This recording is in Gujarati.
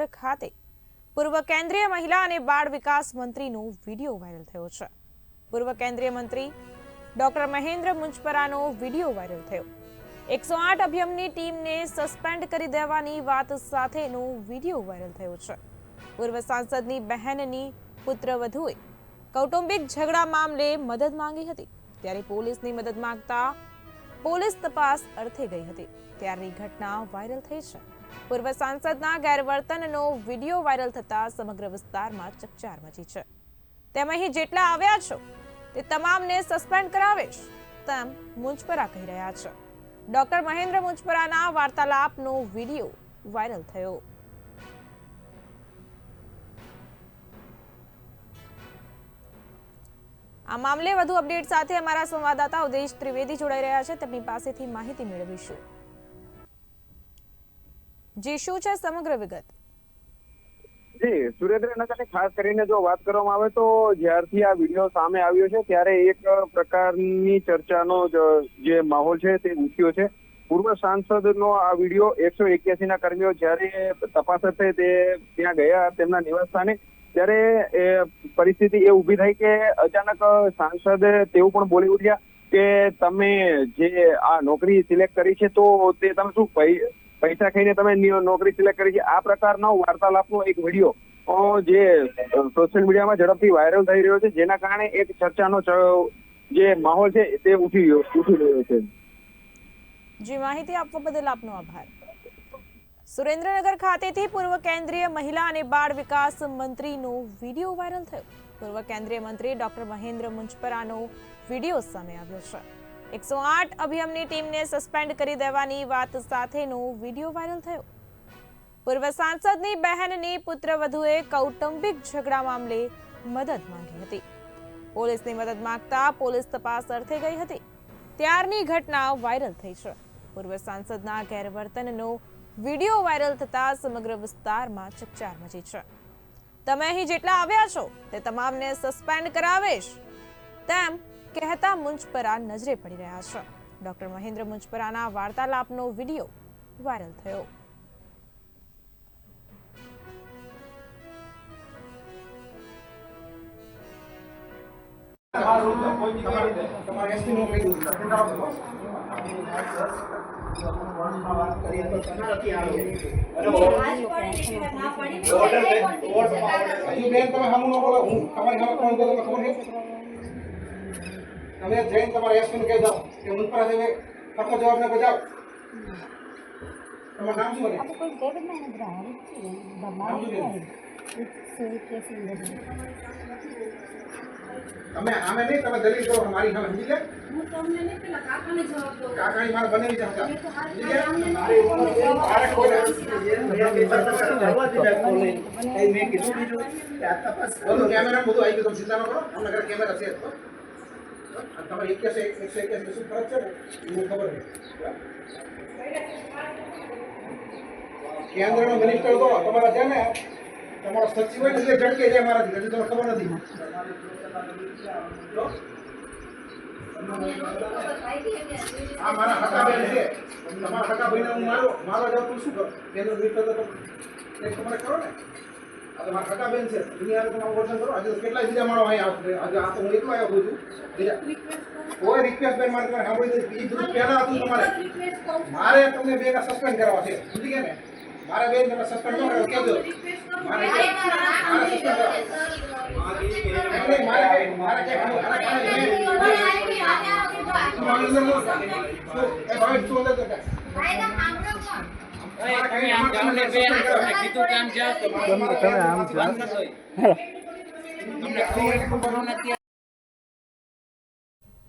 સુરેન્દ્રનગર ખાતે પૂર્વ કેન્દ્રીય મહિલા અને બાળ વિકાસ મંત્રીનો વીડિયો વાયરલ થયો છે. પૂર્વ કેન્દ્રીય મંત્રી ડોક્ટર મહેન્દ્ર મુંજપરાનો વીડિયો વાયરલ થયો. એકસો આઠ અભિયમની ટીમને સસ્પેન્ડ કરી દેવાની વાત સાથેનો વીડિયો વાયરલ થયો છે. પૂર્વ સાંસદની બહેનની પુત્રવધુએ કૌટુંબિક ઝઘડા મામલે મદદ માંગી હતી. ત્યારે પોલીસની મદદ માંગતા પોલીસ તપાસ અર્થે ગઈ હતી. ત્યારની ઘટના વાયરલ થઈ છે. પૂર્વ સાંસદના ગેરવર્તનનો વીડિયો વાયરલ થતા સમગ્ર વિસ્તારમાં ચકચાર મચી છે. તેમ અહીં જેટલા આવ્યા છો, તે તમામને સસ્પેન્ડ કરાવીશ તેમ મુંજપરા કહી રહ્યા છે. ડોક્ટર મહેન્દ્ર મુંજપરાના વાર્તાલાપનો વીડિયો વાયરલ થયો. આ મામલે વધુ અપડેટ સાથે અમારા સંવાદદાતા ઉદેશ ત્રિવેદી જોડાઈ રહ્યા છે. તેમની પાસેથી માહિતી મેળવીશું. જી, શું છે સમગ્ર વિગત? જી, સુરેન્દ્રનગરની ખાસ કરીને જો વાત કરવામાં આવે તો જ્યારથી આ વીડિયો સામે આવ્યો છે, ત્યારે એક પ્રકારની ચર્ચાનો જે માહોલ છે તે ઉઠ્યો છે. પૂર્વ સાંસદનો આ વીડિયો એકસો એક્યાસી ના કર્મીઓ જ્યારે તપાસ અર્થે તે ત્યાં ગયા તેમના નિવાસ સ્થાને ત્યારે એ પરિસ્થિતિ એ ઊભી થઈ કે અચાનક સાંસદ તેવું પણ બોલી ઉઠ્યા કે તમે જે આ નોકરી સિલેક્ટ કરી છે તો તે તમે શું પૈસા ખાઈને તમે ની- નોકરી સિલેક્ટ કરી છે. આ પ્રકારનો વાર્તાલાપનો એક વીડિયો અ, જે સોશિયલ મીડિયામાં ઝડપથી વાયરલ થઈ રહ્યો છે જેના કારણે એક ચર્ચાનો ચ- જે માહોલ છે તે ઉઠી રહ્યો ઉઠી રહ્યો છે. જી માહિતી આપવા બદલ આપનો આભાર. સુરેન્દ્રનગર ખાતેથી પૂર્વ કેન્દ્રીય મહિલા અને બાળ વિકાસ મંત્રીનો વીડિયો વાયરલ થયો. પૂર્વ કેન્દ્રીય મંત્રી ડોક્ટર મહેન્દ્ર મુંજપરાનો વીડિયો સામે આવ્યો છે. એકસો આઠ અભિયમની ટીમને સસ્પેન્ડ કરી દેવાની વાત સાથેનો વીડિયો વાયરલ થયો. પૂર્વ સાંસદની બહેનની પુત્રવધુએ કૌટુંબિક ઝઘડા મામલે મદદ માંગી હતી. પોલીસની મદદ માંગતા પોલીસ તપાસ અર્થે ગઈ હતી. ત્યારની ઘટના વાયરલ થઈ છે. પૂર્વ સાંસદના ગેરવર્તનનો વીડિયો વાયરલ થતા સમગ્ર વિસ્તારમાં ચકચાર મચી છે. તમે અહીં જેટલા આવ્યા છો તે તમામને સસ્પેન્ડ કરાવીશ. તેમ કહેતા મુંજપરા નજરે પડી રહ્યા છે. ડોક્ટર મહેન્દ્ર મુંજપરાના વાર્તાલાપનો વીડિયો વાયરલ થયો. તમારે ખબર નહીં તમે જઈને તમારે એસપી ને કહી દો કે મુનપરા સાહેબે તકો જવાબ ને બજાવ તમારું નામ શું બને કોઈ ડેવિડ મેં બ્રાહ્મણ નામ શું બેન? સુઈ કે સુંદર તમે આમે નહીં તમે દલીલ કરો મારી સામે સમજી ગયા હું તમને નહીં પેલા કાકાને જવાબ દઉં કાકાની મારે બનેલી છે હતા સમજી ગયા અમને મારે મારે કોઈ બધું કેમેરા બધું આવી ગયું તમે ચિંતા ન કરો અમને ઘરે કેમેરા છે જ એક અને એક એકસો એક્યાસી શું ફરક છે ને? એ ખબર નહીં. કેન્દ્રનો મિનિસ્ટર તો તમારા છે ને, તમારો સચિવ હોય ને એટલે ઝડકે જાય મારાથી, હજુ તમને ખબર નથી. આ મારા હકા ભાઈ છે. તમારા હકા હું મારો મારો જાઉં તું શું કરું? કેન્દ્ર મિનિસ્ટર તો તમે કરો ને. આ તો મારા હકા બેન છે. દુનિયાનું તમારું વર્તન કરો. આજે તો કેટલા બીજા માણો અહીંયા આવશે. આજે આ તો હું એકલો આવ્યો છું. બીજા. કોઈ રિક્વેસ્ટ બેન મારે તમે સાંભળી દીધી. એ બધું પહેલાં હતું તમારે. મારે તમને બે સસ્પેન્ડ કરવા છે. સમજી ગયા ને? મારે બેન તમે સસ્પેન્ડ ન કરો કહેજો મારે મારે. એમ નહીં, મારે મારે કે મારે મારે આમ જાઓ ને બેન તમે કીધું કે આમ જાઓ તો તમે આમ જાઓ.